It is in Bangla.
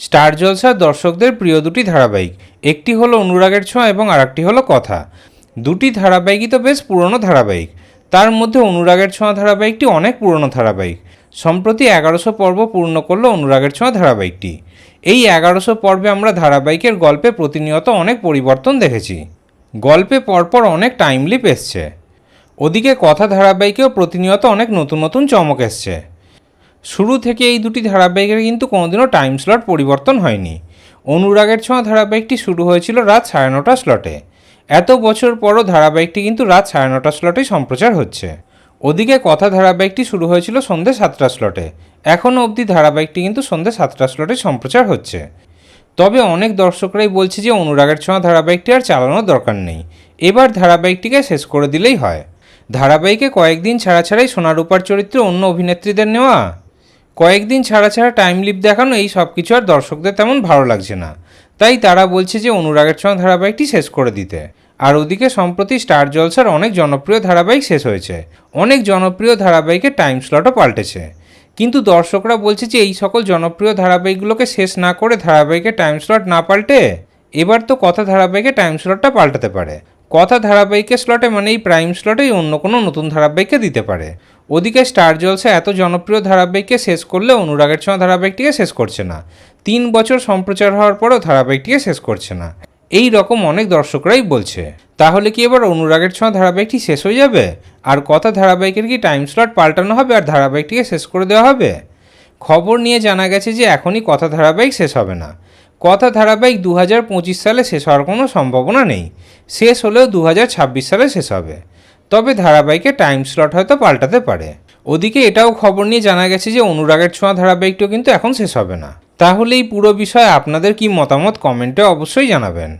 স্টার জলসার দর্শকদের প্রিয় দুটি ধারাবাহিক, একটি হলো অনুরাগের ছোঁয়া এবং আরেকটি হলো কথা। দুটি ধারাবাহিকই তো বেশ পুরনো ধারাবাহিক। তার মধ্যে অনুরাগের ছোঁয়া ধারাবাহিকটি অনেক পুরনো ধারাবাহিক। সম্প্রতি এগারোশো পর্ব পূর্ণ করল অনুরাগের ছোঁয়া ধারাবাহিকটি। এই এগারোশো পর্বে আমরা ধারাবাহিকের গল্পে প্রতিনিয়ত অনেক পরিবর্তন দেখেছি। গল্পে পরপর অনেক টাইমলিপ এসছে। ওদিকে কথা ধারাবাহিকেও প্রতিনিয়ত অনেক নতুন নতুন চমক এসছে। শুরু থেকে এই দুটি ধারাবাহিকের কিন্তু কোনোদিনও টাইম স্লট পরিবর্তন হয়নি। অনুরাগের ছোঁয়া ধারাবাহিকটি শুরু হয়েছিল রাত সাড়ে নটা স্লটে এত বছর পরও ধারাবাহিকটি কিন্তু রাত সাড়ে নটা স্লটেই সম্প্রচার হচ্ছে। ওদিকে কথা ধারাবাহিকটি শুরু হয়েছিল সন্ধ্যে সাতটা স্লটে এখনও অবধি ধারাবাহিকটি কিন্তু সন্ধ্যে সাতটা স্লটে সম্প্রচার হচ্ছে। তবে অনেক দর্শকরাই বলছে যে অনুরাগের ছোঁয়া ধারাবাহিকটি আর চালানোর দরকার নেই। এবার ধারাবাহিকটিকে শেষ করে দিলেই হয়। ধারাবাহিকে কয়েকদিন ছাড়া ছাড়াই সোনারূপার চরিত্রে অন্য অভিনেত্রীদের নেওয়া কয়েকদিন ছাড়া ছাড়া টাইম লিপ দেখানো এই সব কিছু আর দর্শকদের তেমন ভালো লাগছে না। তাই তারা বলছে যে অনুরাগের ছোঁয়া ধারাবাহিকটি শেষ করে দিতে। আর ওদিকে সম্প্রতি স্টার জলসার অনেক জনপ্রিয় ধারাবাহিক শেষ হয়েছে। অনেক জনপ্রিয় ধারাবাহিকের টাইম স্লটও পাল্টেছে। কিন্তু দর্শকরা বলছে যে এই সকল জনপ্রিয় ধারাবাহিকগুলোকে শেষ না করে ধারাবাহিকের টাইম স্লট না পাল্টে এবার তো কথা ধারাবাহিকে টাইম স্লটটা পাল্টাতে পারে। কথা ধারাবাহিকের স্লটে মানে এই প্রাইম স্লটেই অন্য কোনো নতুন ধারাবাহিককে দিতে পারে। ওদিকে স্টার জলসা এত জনপ্রিয় ধারাবাহিককে শেষ করলে অনুরাগের ছোঁয়া ধারাবাহিকটিকে শেষ করছে না। তিন বছর সম্প্রচার হওয়ার পরও ধারাবাহিকটিকে শেষ করছে না। এই রকম অনেক দর্শকরাই বলছে। তাহলে কি এবার অনুরাগের ছোঁয়া ধারাবাহিকটি শেষ হয়ে যাবে? আর কথা ধারাবাহিকের কি টাইম স্লট পাল্টানো হবে আর ধারাবাহিকটিকে শেষ করে দেওয়া হবে? খবর নিয়ে জানা গেছে যে এখনই কথা ধারাবাহিক শেষ হবে না। কথা ধারাবাহিক দু হাজার পঁচিশ সালে শেষ হওয়ার কোনো সম্ভাবনা নেই। শেষ হলেও দু হাজার ছাব্বিশ সালে শেষ হবে। তবে ধারাবাহিকে টাইম স্লট হয়তো পাল্টাতে পারে। ওদিকে এটাও খবর নিয়ে জানা গেছে যে অনুরাগের ছোঁয়া ধারাবাহিকটিও কিন্তু এখন শেষ হবে না। তাহলে এই পুরো বিষয়ে আপনাদের কি মতামত কমেন্টে অবশ্যই জানাবেন।